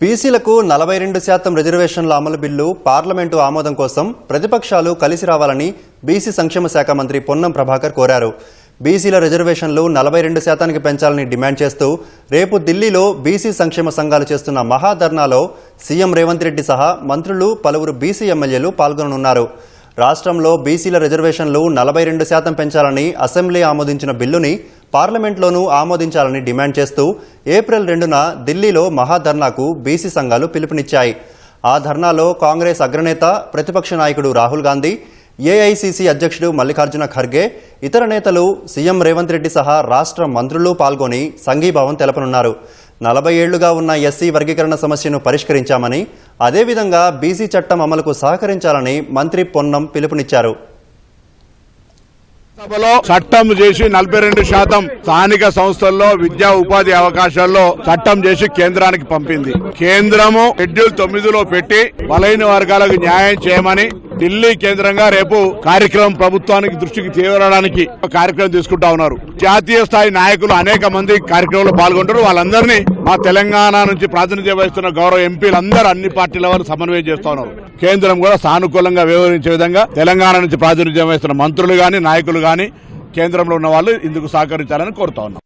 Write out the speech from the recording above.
బీసీలకు నలభై రెండు శాతం రిజర్వేషన్ల అమలు బిల్లు పార్లమెంటు ఆమోదం కోసం ప్రతిపక్షాలు కలిసి రావాలని బీసీ సంక్షేమ శాఖ మంత్రి పొన్నం ప్రభాకర్ కోరారు. బీసీల రిజర్వేషన్లు నలభై రెండు శాతానికి పెంచాలని డిమాండ్ చేస్తూ రేపు ఢిల్లీలో బీసీ సంక్షేమ సంఘాలు చేస్తున్న మహాధర్నాలో సీఎం రేవంత్ రెడ్డి సహా మంత్రులు పలువురు బీసీ ఎమ్మెల్యేలు పాల్గొననున్నారు. రాష్ట్రంలో బీసీల రిజర్వేషన్లు నలభై రెండు శాతం పెంచాలని అసెంబ్లీ ఆమోదించిన బిల్లుని పార్లమెంట్లోనూ ఆమోదించాలని డిమాండ్ చేస్తూ ఏప్రిల్ రెండున ఢిల్లీలో మహాధర్నాకు బీసీ సంఘాలు పిలుపునిచ్చాయి. ఆ ధర్నాలో కాంగ్రెస్ అగ్రనేత ప్రతిపక్ష నాయకుడు రాహుల్ గాంధీ ఏఐసీసీ అధ్యక్షుడు మల్లికార్జున ఖర్గే ఇతర నేతలు సీఎం రేవంత్ రెడ్డి సహా రాష్ట్ర మంత్రులు పాల్గొని సంఘీభావం తెలపనున్నారు. నలభై ఏళ్ళుగా ఉన్న ఎస్సీ వర్గీకరణ సమస్యను పరిష్కరించామని అదేవిధంగా బీసీ చట్టం అమలుకు సహకరించాలని మంత్రి పొన్నం పిలుపునిచ్చారు. సభలో చట్టం చేసి నలభై రెండు శాతం స్థానిక సంస్థల్లో విద్యా ఉపాధి అవకాశాల్లో చట్టం చేసి కేంద్రానికి పంపింది. కేంద్రము షెడ్యూల్ తొమ్మిదిలో పెట్టి బలైన వర్గాలకు న్యాయం చేయమని ఢిల్లీ కేంద్రంగా రేపు కార్యక్రమం ప్రభుత్వానికి దృష్టికి తీవరడానికి కార్యక్రమం తీసుకుంటా ఉన్నారు. జాతీయ స్థాయి నాయకులు అనేక మంది కార్యక్రమంలో పాల్గొంటారు. వాళ్ళందరినీ మా తెలంగాణ నుంచి ప్రాతినిధ్యం వహిస్తున్న గౌరవ ఎంపీలందరూ అన్ని పార్టీల వారు సమన్వయం చేస్తా ఉన్నారు. కేంద్రం కూడా సానుకూలంగా వ్యవహరించే విధంగా తెలంగాణ నుంచి ప్రాతినిధ్యం వహిస్తున్న మంత్రులు గాని నాయకులు గాని కేంద్రంలో ఉన్న వాళ్ళు ఇందుకు సహకరించాలని కోరుతా ఉన్నాం